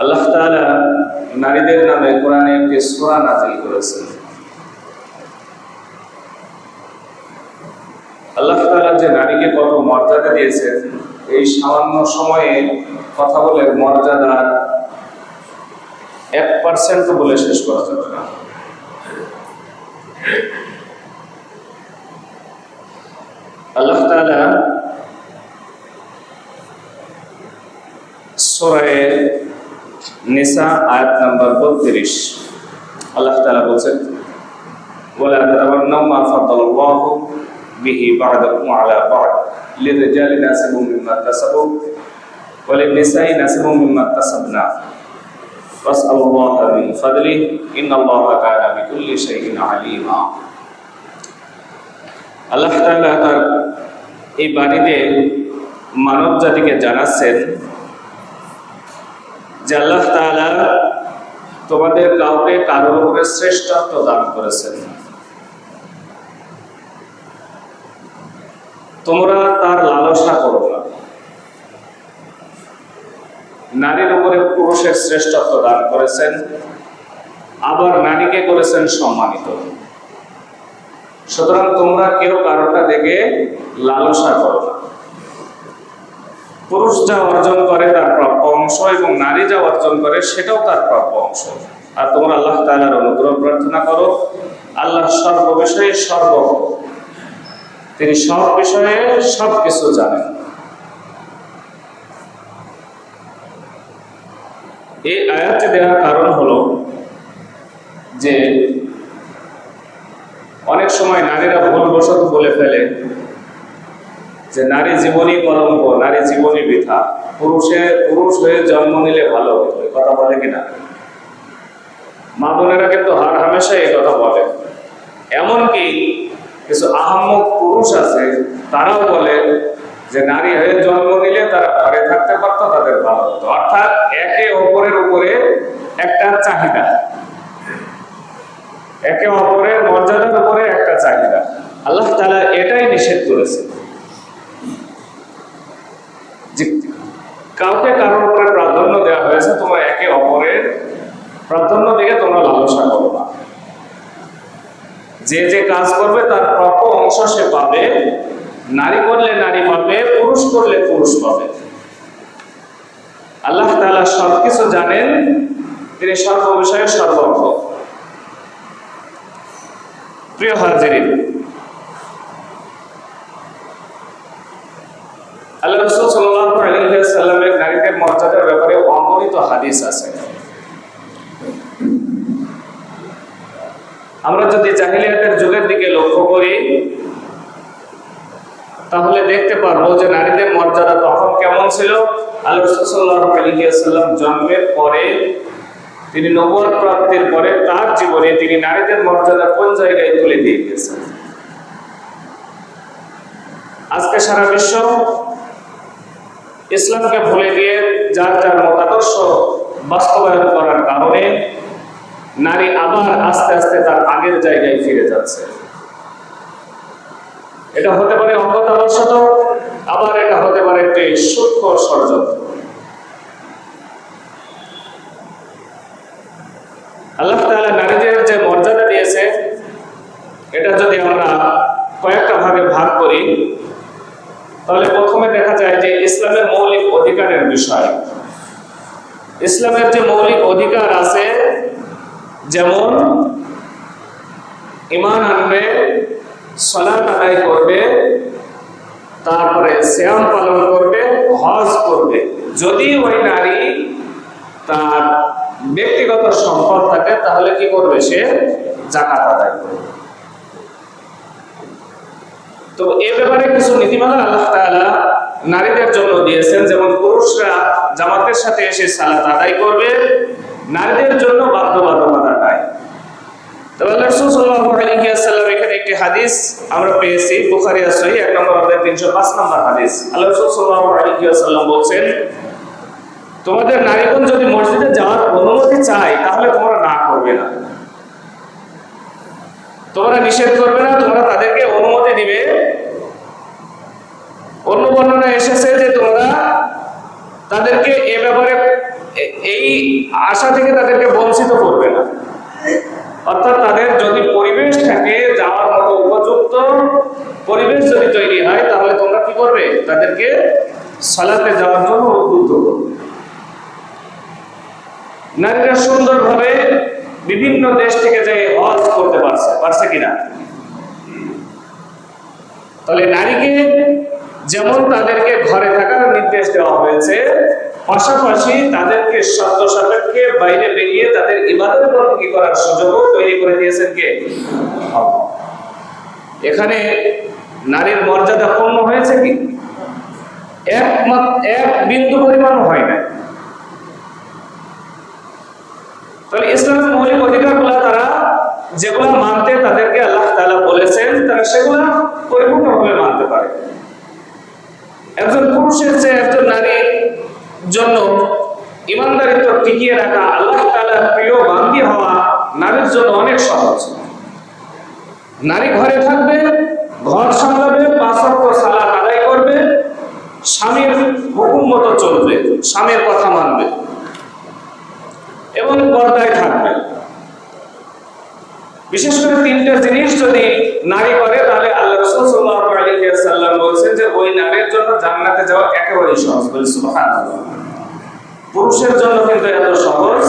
আল্লাহ নারীদের নামে কোরআনে একটি সূরা নাযিল করেছেন। আল্লাহ তাআলা যে নারীকে কত মর্যাদা দিয়েছেন, এই সামান্য সময়ে কথা বলে মর্যাদার এক পার্সেন্ট বলে শেষ করা যাবে না। আল্লাহ তাআলা সূরায়ে নিসা আয়াত নাম্বার 32 আল্লাহ তাআলা বলেন ওয়ালা তাতামান্নাউ মা ফাদাল্লাহু বিহি বা'দাকুম আলা বা'দ লিররিজালি নাসিবুম মিম্মা কাসাবু ওয়া লিন-নিসাই নাসিবুম মিম্মা কাসাবনা। ওয়াসআলুল্লাহা মিন ফাদলিহি, ইন্নাল্লাহা কানা বিকুল্লি শাইইন আলিমা। আল্লাহ তাআলা তার এই বাণীতে মানব জাতিকে জানাচ্ছেন যে আল্লাহ তাআলা তোমাদের কাউকে কারোর উপরে শ্রেষ্ঠত্ব দান করেছেন। তোমরা তার লালসা করো না। নারীর উপরে পুরুষের শ্রেষ্ঠত্ব দান করেছেন, আবার নারীকে করেছেন সম্মানিত। সুতরাং তোমরা কেউ কারোটা দেখে লালসা করো না। পুরুষ যা অর্জন করে তার প্রাপ্য অংশ এবং নারী যা অর্জন করে সেটাও তার প্রাপ্য অংশ। আর তোমরা আল্লাহ তাআলার অনুগ্রহ প্রার্থনা করো আল্লাহ সর্ব বিষয়ে সর্ব, তিনি সব বিষয়ে সব কিছু জানেন। এই আয়াতটি দেওয়ার কারণ হলো যে অনেক সময় নারীরা ভুলবশত বলে ফেলে যে নারী জীবনই কলঙ্ক নারী জীবনই বৃথা। পুরুষে, পুরুষ হয়ে জন্ম নিলে ভালো হতো কথা বলে কিনা মা বোনেরা কিন্তু হার হামেশা এই কথা বলে। এমনকি কিছু আহম্মক পুরুষ আছে, তারাও বলে যে নারী হয়ে জন্ম নিলে তারা ঘরে থাকতে পারতো, তাদের ভালো হতো। অর্থাৎ একে অপরের উপরে একটা চাহিদা। একে অপরের মর্যাদার উপরে একটা চাহিদা। আল্লাহ তাআলা এটাই নিষেধ করেছে যে কাউকে কারোর উপরে প্রাধান্য দেওয়া হয়েছে, তোমরা একে অপরের প্রাধান্য দিকে তোমরা লালসা করো না। যে যে কাজ করবে, তার প্রাপ্য অংশ সে পাবে। নারী করলে নারী পাবে, পুরুষ করলে পুরুষ পাবে। আল্লাহ তাআলা সবকিছু জানেন, তিনি সর্ব বিষয়ে সর্বজ্ঞ। প্রিয় হাজিরিন, আল্লাহ মর্যাদার ব্যাপারে অগণিত হাদিস আছে। আমরা যদি জাহিলিয়াতের যুগের দিকে লক্ষ্য করি, তাহলে দেখতে পারব যে নারীদের মর্যাদা তখন কেমন ছিল? জন্মের পরে, তিনি নবুয়ত প্রাপ্তির পরে তার জীবনে তিনি নারীদের মর্যাদা কোন জায়গায় তুলে দিয়ে গেছেন আজকে সারা বিশ্ব ইসলামকে ভুলে গিয়ে যার যার মতাদর্শ বাস্তবায়ন করার কারণে নারী আবার আস্তে আস্তে তার আগের জায়গায় ফিরে যাচ্ছে। এটা হতে পারে অজ্ঞতাবশত আবার এটা হতে পারে একটি সূক্ষ্ম ষড়যন্ত্র। আল্লাহ তাআলা নারীদের যে মর্যাদা দিয়েছে, এটা যদি আমরা কয়েকটা ভাগে ভাগ করি তাহলে প্রথমে দেখা যায় যে ইসলামের মৌলিক অধিকারের বিষয়। ইসলামের যে মৌলিক অধিকার আছে, যেমন ইমান আনবে, সলাত আদায় করবে, তারপরে শ্যাম পালন করবে, হজ করবে। যদি ওই নারী তার ব্যক্তিগত সম্পদ থাকে, তাহলে কি করবে সে? জাকাত আদায় করবে। তো এ ব্যাপারে কিছু নীতিমালা আল্লাহ তাআলা নারীদের জন্য দিয়েছেন, যেমন পুরুষরা জামাতের সাথে এসে সালাত আদায় করবে, নারীদের জন্য বাধ্যবাধকতা নাই। তবে রাসূল সাল্লাল্লাহু আলাইহি ওয়াসাল্লাম এখানে একটি হাদিস আমরা পেয়েছি, বুখারী আর সহিহ, এক নম্বর অধ্যায় 305 নম্বর হাদিস। আল্লাহ রাসূল সাল্লাল্লাহু আলাইহি ওয়াসাল্লাম বলেন তোমাদের নারীগণ যদি মসজিদে যাওয়ার অনুমতি চায়, তাহলে তোমরা না করবে না। তোমরা নিষেধ করবে না, তোমরা অনুমতি দিবে। অন্য বর্ণনা এসেছে যে তোমরা তাদেরকে এ ব্যাপারে এই আশা থেকে তাদেরকে বঞ্চিত করবে না। অর্থাৎ তাদের যদি পরিবেশ থাকে, যাওয়ার মতো উপযুক্ত পরিবেশ যদি তৈরি হয়, তাহলে তোমরা কি করবে? তাদেরকে সালাতে যাওয়ার জন্য উদ্বুদ্ধ করবে। নারীরা সুন্দরভাবে বিভিন্ন দেশ থেকে যে হজ করতে পারছে পারছে কিনা? তাহলে নারীকে যেমন তাদেরকে ঘরে থাকার নির্দেশ দেওয়া হয়েছে, পাশাপাশি তাদেরকে শর্ত সাপেক্ষে বাইরে বেরিয়ে তাদের ইবাদত বন্দী করার সুযোগও তৈরি করে দিয়েছেন কে? এখানে নারীর মর্যাদা পূর্ণ হয়েছে কি? এক এক বিন্দু পরিমাণও হয় না তাহলে ইসলামের মৌলিক অধিকারগুলো তারা যেগুলো মানতে তাদেরকে আল্লাহ তাআলা বলেছেন, তারা সেগুলো পরিপূর্ণভাবে মানতে পারে। একজন পুরুষের চেয়ে একজন নারীর জন্য ইমানদারিত্ব টিকিয়ে রাখা আল্লাহ তাআলার প্রিয় বান্দি হওয়া নারীর জন্য অনেক সহজ। নারী ঘরে থাকবে, ঘর সামলাবে, পাঁচ ওয়াক্ত সালাত আদায় করবে, স্বামীর হুকুম মতো চলবে, স্বামীর কথা মানবে এবং পর্দায় থাকবে বিশেষ করে তিনটা জিনিস যদি নারী করে, তাহলে আল্লাহ রাসূল আলাইহি ওয়াসাল্লাম যে ওই নারীর জন্য জান্নাতে যাওয়া একেবারেই সহজ। বলে পুরুষের জন্য কিন্তু এত সহজ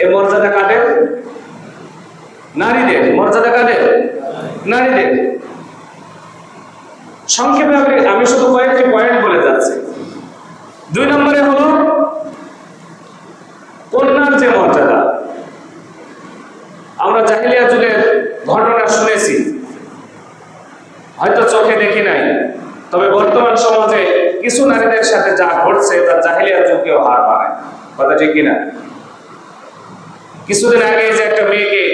এই মর্যাদা কাটে নারীদের। মর্যাদা কাটে নারীদের। সংক্ষেপে আমি আমি শুধু কয়েকটি পয়েন্ট বলে যাচ্ছি। দুই নম্বরে হলো কন্যার যে মর্যাদা আমরা জাহিলিয়া যুগের ঘটনা শুনেছি। হয়তো চোখে দেখি নাই, তবে বর্তমান সমাজে কিছু নারীদের সাথে যা ঘটছে তা জাহিলিয়া যুগেও হার মানায়। কথা ঠিক কিনা? কিছুদিন আগে যে একটা মেয়েকে,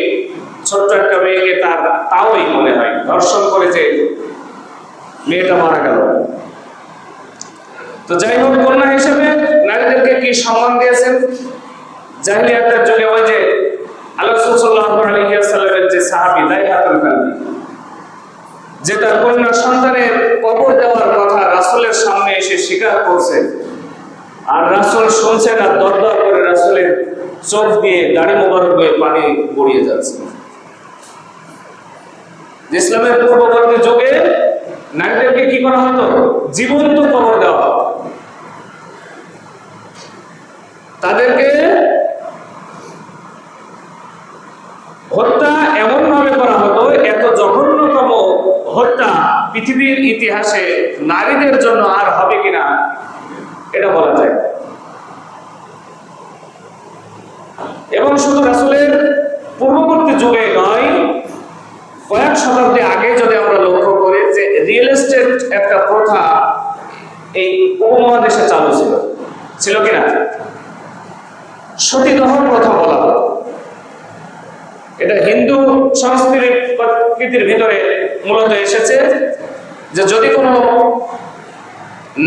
ছোট্ট একটা মেয়েকে তার তাওই মনে হয় ধর্ষণ করে যে মেয়েটা মারা গেল। তো যাই হোক, কন্যা হিসেবে নারীদেরকে কি সম্মান দিয়েছেন? জাহিলিয়াতের যুগে ওই যে আল্লাহ সাল্লাল্লাহু যে তার কন্যা সন্তানের কবর দেওয়ার কথা সামনে এসে স্বীকার করছে, আর দরদর করে চোখ দিয়ে মোবারক হয়ে পানি গড়িয়ে যাচ্ছে। ইসলামের পূর্ববর্তী যুগে নারীদেরকে কি করা হতো? জীবন্ত কবর দেওয়া তাদেরকে হত্যা এমন ভাবে করা হতো এত জঘন্যতম হত্যা পৃথিবীর ইতিহাসে নারীদের জন্য আর হবে কিনা, এটা বলা যায়। এবং শুধু রাসূলের পূর্ববর্তী যুগে নয়, কয়েক শতাব্দী আগে যদি আমরা লক্ষ্য করি যে রিয়েল এস্টেট একটা প্রথা এই উপমহাদেশে চালু ছিল। ছিল কিনা? সতীদাহ প্রথা বলা হতো এটা হিন্দু সংস্কৃতির ভিতরে মূলত এসেছে। যে যদি কোনো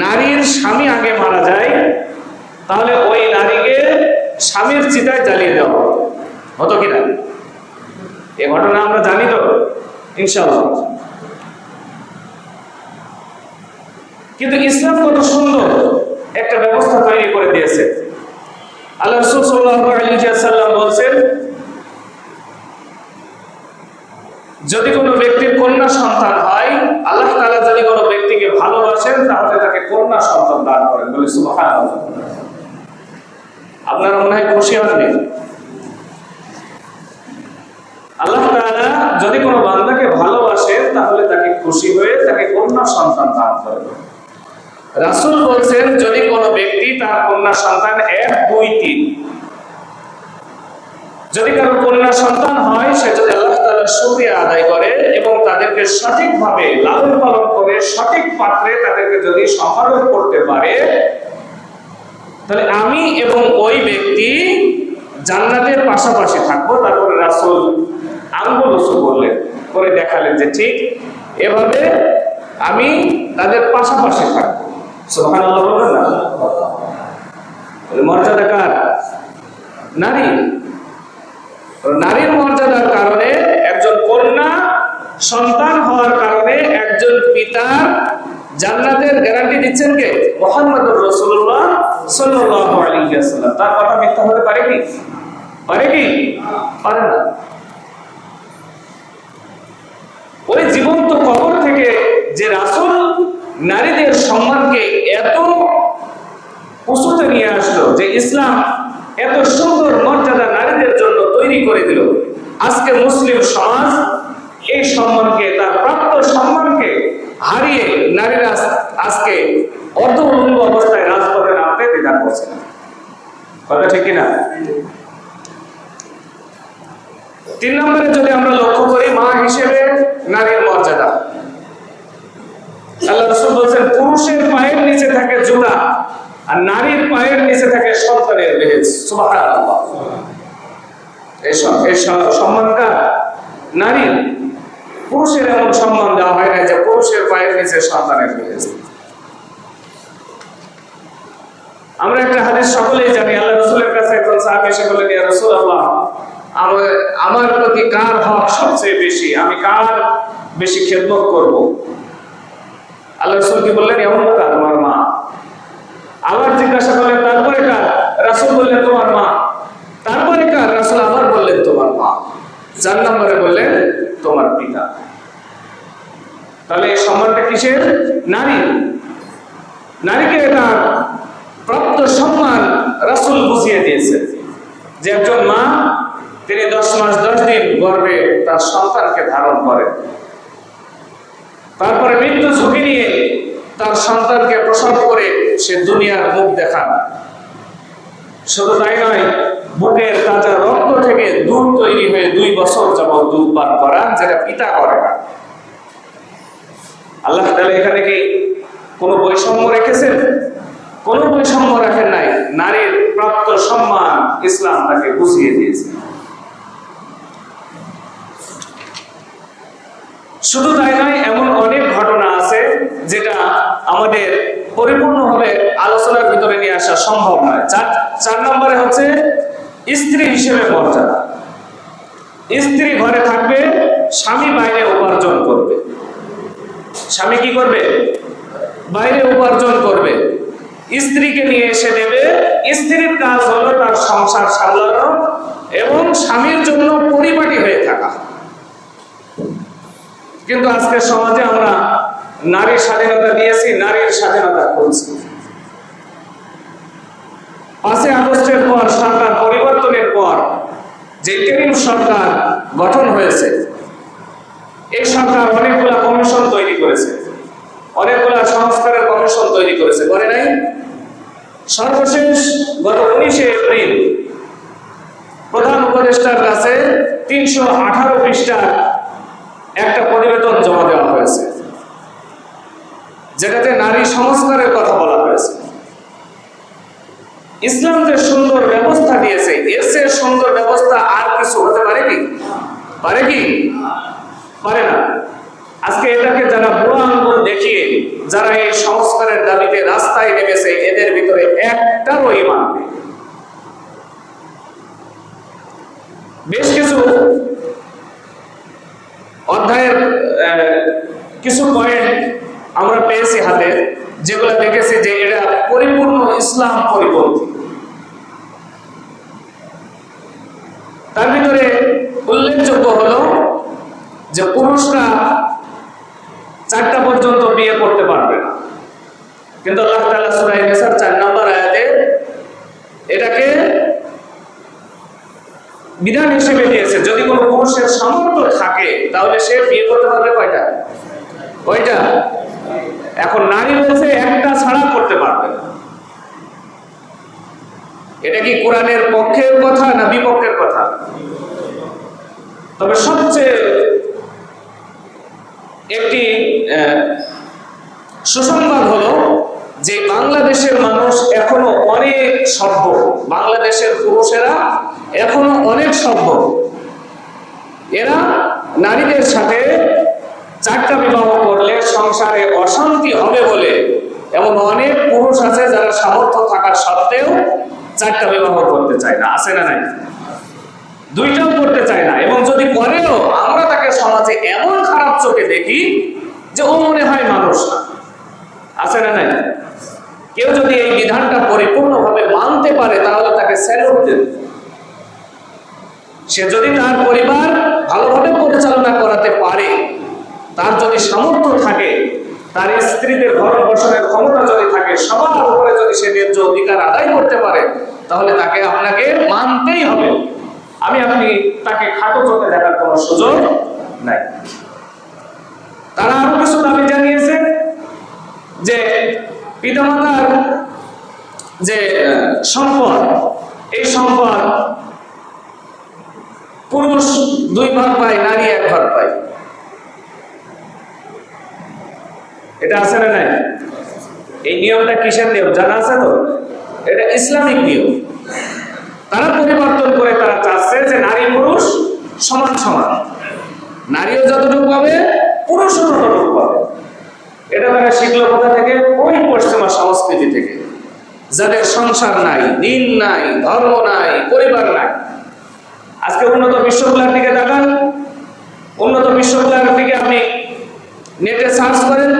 নারীর স্বামী আগে মারা যায়, তাহলে ওই নারীকে স্বামীর চিতায় জ্বালিয়ে দেওয়া হতো কিনা? এ ঘটনা আমরা জানি তো, ইনশাআল্লাহ। কিন্তু ইসলাম কত সুন্দর একটা ব্যবস্থা তৈরি করে দিয়েছে। আল্লাহ রসুল ওয়াসাল্লাম বলছেন, যদি কোনো ব্যক্তির কন্যা সন্তান হয় আল্লাহ তাআলা যদি কোনো ব্যক্তিকে ভালোবাসেন, তাহলে তাকে কন্যা সন্তান দান করেন। বলে, সুবহানাল্লাহ। আপনারা মনে হয় খুশি হননি? আল্লাহ যদি কোনো বান্দাকে ভালোবাসেন তাহলে তাকে খুশি হয়ে তাকে কন্যা সন্তান দান করেন রাসূল বলছেন, যদি কোনো ব্যক্তি তার কন্যা সন্তান এক, দুই, তিন যদি কারও কন্যা সন্তান হয়, সে যদি আল্লাহ তাআলার শুকরিয়া আদায় করে এবং তাদেরকে সঠিকভাবে লালন পালন করে, সঠিক পাত্রে তাদেরকে যদি সমারোহ করতে পারে, তাহলে আমি এবং ওই ব্যক্তি জান্নাতের পাশাপাশি থাকব। তারপরে রাসূল আঙ্গুল উঁচু করলেন করে দেখালেন যে ঠিক এভাবে আমি তাদের পাশাপাশি থাকব। সুবহানাল্লাহ বলবেন না? মর্যাদা কার? নারী। নারীর মর্যাদার কারণে একজন কন্যা সন্তান হওয়ার কারণে একজন পিতা জান্নাতের গ্যারান্টি দিচ্ছেন কে? মোহাম্মদ রসুল্লাহ সাল্লাল্লাহু আলাইহি ওয়াসাল্লাম। তার কথা মিথ্যা হতে পারে কি? পারে কি? পারে না। ওই জীবন্ত কবর থেকে যে রাসূল নারীদের সম্মানকে এত উঁচুতে নিয়ে আসলো, যে ইসলাম এত সুন্দর মর্যাদা নারীদের জন্য তৈরি করে দিল। আজকে মুসলিম সমাজ এই সম্মানকে, তার প্রাপ্ত সম্মানকে হারিয়ে নারীরা আজকে অর্ধভঙ্গ অবস্থায় রাজপথে নামতে দ্বিধা করছে কথা ঠিক কিনা? তিন নম্বরে যদি আমরা লক্ষ্য করি, মা হিসেবে নারীর মর্যাদা। আল্লাহ রসুল বলছেন, পুরুষের পায়ের নিচে থাকে জুতা, আর নারীর পায়ের নিচে থাকে সন্তানের বেহেজ সুবহানাল্লাহ। এই স- এই স- সম্মানটা নারীর পুরুষের এমন সম্মান দেওয়া হয় না যে পুরুষের পায়ের নিচে সন্তানের বেহেজ আমরা একটা হাদিস সকলেই জানি, আল্লাহ রসুলের কাছে একজন এসে ইয়া রাসূলুল্লাহ, আমার আমার প্রতি কার হক সবচেয়ে বেশি? আমি কার বেশি খেদমত করব? আল্লাহ রসুল কি বললেন, এমন কার? তোমার মা। আবার জিজ্ঞাসা করলেন, তারপরে কার? রাসূল বললেন, তোমার মা তারপরে কার রাসূল আবার বললেন তোমার মা চার নম্বরে বললেন, তোমার পিতা। তাহলে এই সম্মানটা কিসের? নারী। নারীকে তার প্রাপ্ত সম্মান রাসূল বুঝিয়ে দিয়েছে যে একজন মা, তিনি দশ মাস, দশ দিন গর্ভে তার সন্তানকে ধারণ করেন। তারপরে মৃত্যু ঝুঁকি নিয়ে তার সন্তানকে প্রসব করে সে দুনিয়ার মুখ দেখান। শুধু তাই নয়, বুকের তাজা রক্ত থেকে দুধ তৈরি হয়ে দুধ পান করান যেটা পিতা করে আল্লাহ তাআলা এখানে কি কোনো বৈষম্য রেখেছেন? কোনো বৈষম্য রাখেন নাই। নারীর প্রাপ্ত সম্মান ইসলাম তাকে বুঝিয়ে দিয়েছে। শুধু তাই নয়, এমন অনেক ঘটনা আছে যেটা আমাদের পরিপূর্ণভাবে আলোচনার ভিতরে নিয়ে আসা সম্ভব নয়। চার চার নম্বরে হচ্ছে স্ত্রী হিসেবে মর্যাদা। স্ত্রী ঘরে থাকবে, স্বামী বাইরে উপার্জন করবে। স্বামী কি করবে? বাইরে উপার্জন করবে। স্ত্রীকে নিয়ে এসে দেবে, স্ত্রীর কাজ হলো তার সংসার সামলানো এবং স্বামীর জন্য পরিপাটি হয়ে থাকা। কিন্তু আজকে সমাজে আমরা নারীর স্বাধীনতা দিয়েছি, নারীর স্বাধীনতা করছি পাঁচই আগস্টের পর সরকার ইন্টারিম সরকার গঠন হয়েছে। এই সরকার অনেকগুলা কমিশন তৈরি করেছে। অনেকগুলা সংস্কারের কমিশন তৈরি করেছে। করে নাই? সর্বশেষ গত উনিশে এপ্রিল প্রধান উপদেষ্টার কাছে তিনশো আঠারো পৃষ্ঠার একটা প্রতিবেদন জমা দেওয়া হয়েছে। যেটাতে নারী সংস্কারের কথা বলা হয়েছে। ইসলাম যে সুন্দর ব্যবস্থা দিয়েছে এর চেয়ে সুন্দর ব্যবস্থা আর কিছু হতে পারে কি? পারে কি? পারে না। আজকে এটাকে যারা বুড়ো আঙ্গুল দেখিয়ে, যারা এই সংস্কারের দাবিতে রাস্তায় নেমেছে, এদের ভিতরে একটারও ইমান নেই। বেশ কিছু অধ্যায়ের কিছু পয়েন্ট আমরা পেয়েছি হাতে, যেগুলো দেখেছি যে এটা পরিপূর্ণ ইসলাম পরিপন্থী। তার ভিতরে উল্লেখযোগ্য হলো যে পুরুষরা চারটা পর্যন্ত বিয়ে করতে পারবে না। কিন্তু আল্লাহ তাআলা সূরা নিসার 4 নম্বর আয়াতে এটাকে বিধান হিসেবে দিয়েছে, যদি কোনো পুরুষের সামর্থ্য থাকে, তাহলে সে বিয়ে করতে পারবে কয়টা? কয়টা? এখন নারী বলছে, একটা ছাড়া করতে পারবে না এটা কি কোরআনের পক্ষের কথা না বিপক্ষের কথা? তবে সবচেয়ে একটি সুসংবাদ হলো যে বাংলাদেশের মানুষ এখনও অনেক সভ্য। বাংলাদেশের পুরুষেরা এখনও অনেক সভ্য। এরা নারীদের সাথে চারটা বিবাহ করলে সংসারে অশান্তি হবে বলে এমন অনেক পুরুষ আছে যারা সামর্থ্য থাকার সত্ত্বেও চারটা বিবাহ করতে চায় না, আছে না নাই? দুইটাও করতে চায় না। এবং যদি করেও, আমরা তাকে সমাজে এমন খারাপ চোখে দেখি যে ও মনে হয় মানুষ না। আছে না নাই? কেউ যদি এই বিধানটা পরিপূর্ণভাবে মানতে পারে, তাহলে তাকে স্যালুট দেন সে যদি তার পরিবার ভালোভাবে পরিচালনা করাতে পারে, তার যদি সামর্থ্য থাকে, তার স্ত্রীদের ভরণ পোষণের ক্ষমতা যদি থাকে, সবার উপরে যদি সে ন্যায্য অধিকার আদায় করতে পারে, তাহলে তাকে আপনাকে মানতেই হবে। আমি আপনি তাকে খাটো চোখে দেখার কোনো সুযোগ নাই। তারা আরও কিছু দাবি জানিয়েছে যে পিতামাতার যে সম্পদ, এই সম্পদ পুরুষ দুই ভাগ পায়, নারী এক ভাগ পায়। এটা আছে না নাই? এই নিয়মটা কিসের নিয়ম, জানা আছে তো? এটা ইসলামিক নিয়ম। তারা পরিবর্তন করে তারা চাচ্ছে যে নারী পুরুষ সমান সমান। নারীও যতটুকু পাবে, পুরুষও ততটুকু পাবে। এটা তারা শিখলো কোথা থেকে? ওই পশ্চিমা সংস্কৃতি থেকে। যাদের সংসার নাই, দিন নাই, ধর্ম নাই, পরিবার নাই। আজকে উন্নত বিশ্বগুলোর দিকে তাকান। উন্নত বিশ্বগুলোর দিকে আপনি নেটে সার্চ করেন,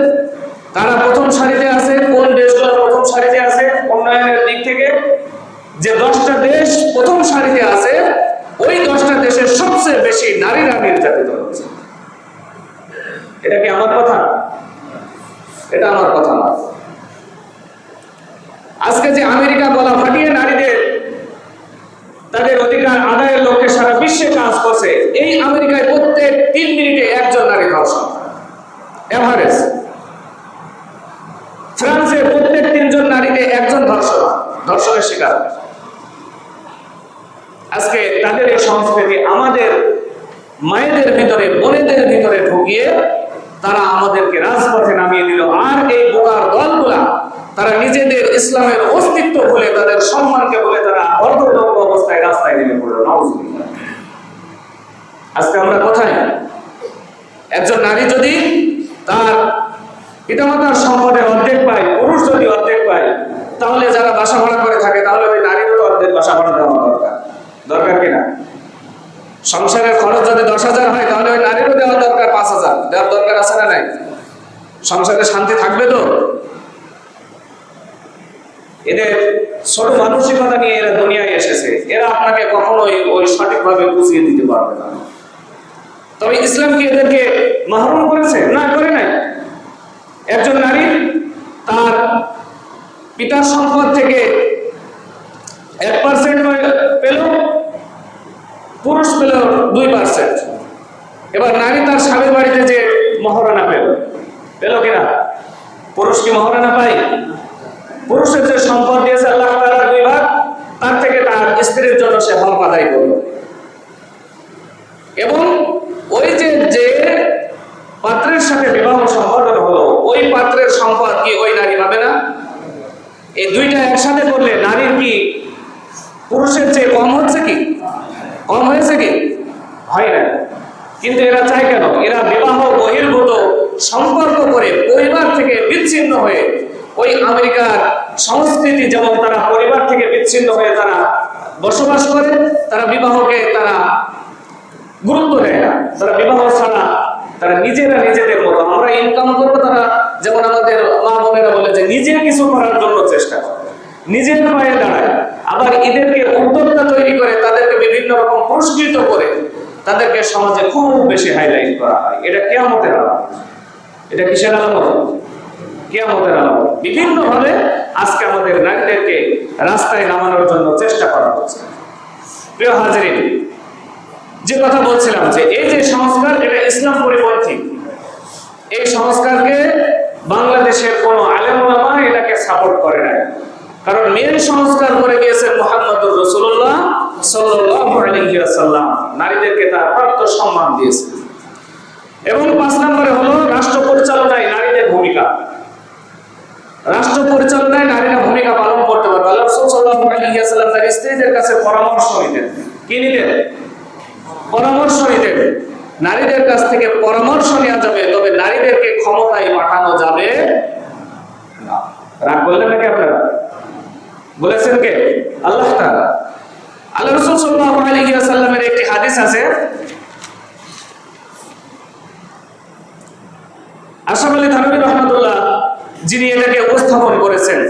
তারা প্রথম সারিতে আছে কোন দেশগুলো প্রথম সারিতে আছে উন্নয়নের দিক থেকে যে দশটা দেশ প্রথম সারিতে আছে, ওই দশটা দেশের সবচেয়ে বেশি নারীরা নির্যাতিত হচ্ছে। এটা কি আমার কথা? এটা আমার কথা না। আজকে যে আমেরিকা গলা ফাটিয়ে নারীদের, তাদের অধিকার আদায়ের লক্ষ্যে সারা বিশ্বে কাজ করছে, এই আমেরিকায় প্রত্যেক তিন মিনিটে একজন নারী ধর্ষণ এভারেজ ফ্রান্সে প্রত্যেক তিনজন নারীকে একজন ধর্ষণ ধর্ষণের শিকার আজকে তাদের এই সংস্কৃতি আমাদের মায়েদের ভিতরে বোনেদের ভিতরে ঢুকিয়ে তারা আমাদেরকে রাজপথে নামিয়ে দিল আর এই বোকার দলগুলা তারা নিজেদের ইসলামের অস্তিত্ব বলে তাদের সম্মানকে বলে তারা অর্ধদম্ব অবস্থায় রাস্তায় নেমে পড়ল নাউজুবিল্লাহ। আজকে আমরা কোথায় একজন নারী যদি তার পিতামাতার সম্পদের অর্ধেক পায় পুরুষ যদি অর্ধেক পায় তাহলে যারা বাসা ভাড়া করে থাকে তাহলে ওই নারীরও তো অর্ধেক বাসা ভাড়া দেওয়া দরকার দরকার কিনা সংসারের খরচ যদি দশ হাজার হয়, তাহলে ওই নারীরও দেওয়া দরকার পাঁচ হাজার। দেওয়ার দরকার আছে না নাই? সংসারে শান্তি থাকবে তো? এদের ছোট মানসিকতা নিয়ে এরা দুনিয়ায় এসেছে। এরা আপনাকে কখনোই ওই সঠিকভাবে বুঝিয়ে দিতে পারবে না। তবে ইসলাম কি এদেরকে মাহরুম করেছে? না, করে নাই। একজন নারী তার পিতার সম্পদ থেকে এক পার্সেন্ট পেল পুরুষ পেল দুই পার্সেন্ট এবার নারী তার স্বামীর বাড়িতে যে মহারানা পেল পেল কিনা? পুরুষ কি মহারানা পাই পুরুষের যে সম্পদ দিয়েছে আল্লাহ তাআলা দুই ভাগ, তার থেকে তার স্ত্রীর জন্য সে হক আদায় করল এবং ওই যে যে পাত্রের সাথে বিবাহ সম্পাদন হলো ওই পাত্রের সম্পদ কি ওই নারী পাবে না এই দুইটা একসাথে করলে নারীর কি পুরুষের চেয়ে কম হচ্ছে কি কম হয়েছে কি হয় না কিন্তু এরা চায় কেন? এরা বিবাহ, বহির্ভূত, সম্পর্ক করে পরিবার থেকে বিচ্ছিন্ন হয়ে ওই আমেরিকার সংস্কৃতি যেমন তারা পরিবার থেকে বিচ্ছিন্ন হয়ে তারা বসবাস করে, তারা বিবাহকে তারা গুরুত্ব দেয় না। তারা বিবাহ ছাড়া তারা নিজেরা নিজেদের মতো। আমরা ইনকাম করব, তারা যেমন আমাদের মা বোনেরা বলে যে নিজে কিছু করার জন্য চেষ্টা করে। নিজের পায়ে দাঁড়ায়। আবার এদেরকে উদ্যোক্তা তৈরি করে, তাদেরকে বিভিন্ন রকম পুরস্কৃত করে। তাদেরকে সমাজে খুব বেশি হাইলাইট করা হয়। এটা কেয়ামতের আলামত। এটা কিসের আলামত? কেয়ামতের বিভিন্ন ভাবে আজকে আমাদের নারীদেরকে রাস্তায় নামানোর জন্য চেষ্টা করা হচ্ছে। প্রিয় হাজিরিন, যে কথা বলছিলাম যে এই যে সংস্কার, এটা ইসলাম পরিপন্থী এই সংস্কারকে বাংলাদেশের কোন আলেম এটাকে সাপোর্ট করে না কারণ মেন সংস্কার করে গিয়েছেন মোহাম্মদুর রসুল্লাহ ওয়াসাল্লাম। নারীদেরকে তার প্রাপ্ত সম্মান দিয়েছে এবং পাঁচ নম্বরে হলো রাষ্ট্র পরিচালনায় নারীদের ভূমিকা। রাষ্ট্র পরিচালনায় নারীরা ভূমিকা পালন করতে পারবে। আল্লাহ রাসূল তার স্ত্রীদের কাছে পরামর্শ নিতেন। কি নিতেন পরামর্শ নিতেন। নারীদের কাছ থেকে পরামর্শ নেওয়া যাবে, তবে নারীদেরকে ক্ষমতায় পাঠানো যাবে না। রাগ বললেন নাকি আপনারা? বলেছেন কে? আল্লাহ তাআলা। আল্লাহ রাসূল সাল্লাল্লাহু একটি হাদিস আছে। আশরাফ আলী থানভী রহমাতুল্লাহ, যিনি এটাকে উপস্থাপন করেছেন।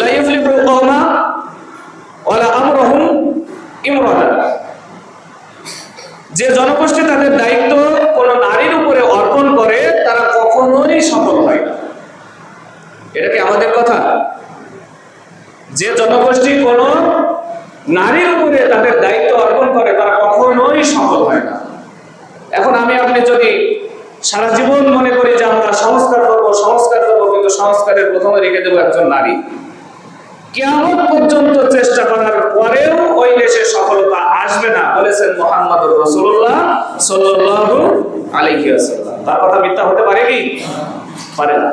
লা ইফলিহুল কওমা ওয়ালা আমরুহুম ইমরাতা যে জনগোষ্ঠী তাদের দায়িত্ব কোন নারীর উপরে অর্পণ করে, তারা কখনোই সফল হয় না। এটা কি আমাদের কথা? যে জনগোষ্ঠী কোন নারীর উপরে তাদের দায়িত্ব অর্পণ করে, তারা কখনোই সফল হয় না। এখন আমি, আপনি যদি সারা জীবন মনে করি যে আমরা সংস্কার করব, সংস্কার করব, কিন্তু সংস্কারের প্রথমে রেখে দেবো একজন নারী কেমন পর্যন্ত চেষ্টা করার পরেও ওই দেশে সফলতা আসবে না, বলেছেন মোহাম্মদ রসুল্লাহ আলাইহি ওয়াসাল্লাম। তার কথা মিথ্যা হতে পারে কি? পারে না।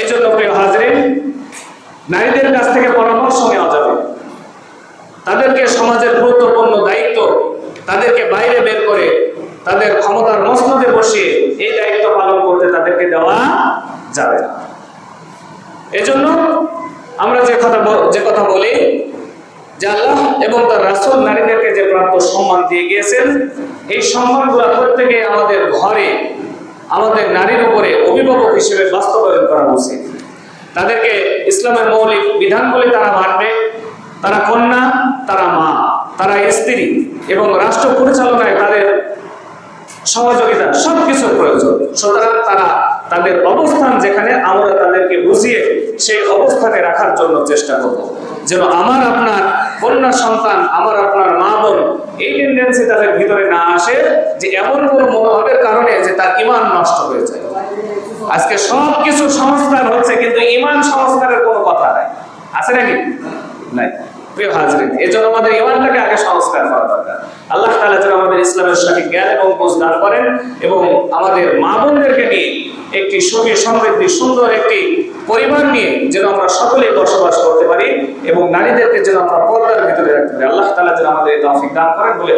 এই জন্য প্রিয় হাজরিন নারীদের কাছ থেকে পরামর্শ নেওয়া যাবে। তাদেরকে সমাজের গুরুত্বপূর্ণ দায়িত্ব তাদেরকে বাইরে বের করে তাদের ক্ষমতার মসনদে বসিয়ে এই দায়িত্ব পালন করতে তাদেরকে দেওয়া যাবে এজন্য আমরা যে কথা যে কথা বলি, যে আল্লাহ এবং তার রাসূল নারীদেরকে যে প্রাপ্ত সম্মান দিয়ে গিয়েছেন, এই সম্মানগুলো প্রত্যেকে আমাদের ঘরে, আমাদের নারীর উপরে অভিভাবক হিসেবে বাস্তবায়ন করা উচিত। তাদেরকে ইসলামের মৌলিক বিধানগুলি তারা মানবে তারা কন্যা, তারা মা, তারা স্ত্রী এবং রাষ্ট্র পরিচালনায় তাদের সহযোগিতা সবকিছুর প্রয়োজন। সুতরাং তারা তাদের অবস্থান যেখানে, আমরা তাদেরকে বুঝিয়ে সেই অবস্থানে রাখার জন্য চেষ্টা করব। যেন আমার আপনার কন্যা সন্তান, আমার আপনার মা বোন এই টেন্ডেন্সি তাদের ভিতরে না আসে যে এমন কোনো মনোভাবের কারণে যে তার ইমান নষ্ট হয়ে যায়। আজকে সব কিছু সংস্কার হচ্ছে, কিন্তু ইমান সংস্কারের কোনো কথা নাই। আছে নাকি? নাই। আল্লাহ আমাদের মা বোনদেরকে একটি সমৃদ্ধি, সুন্দর একটি পরিবার নিয়ে যেন আমরা সকলেই বসবাস করতে পারি এবং নারীদেরকে যেন আমরা পর্দার ভিতরে রাখতে পারি। আল্লাহ যেন আমাদের দান করেন। বলে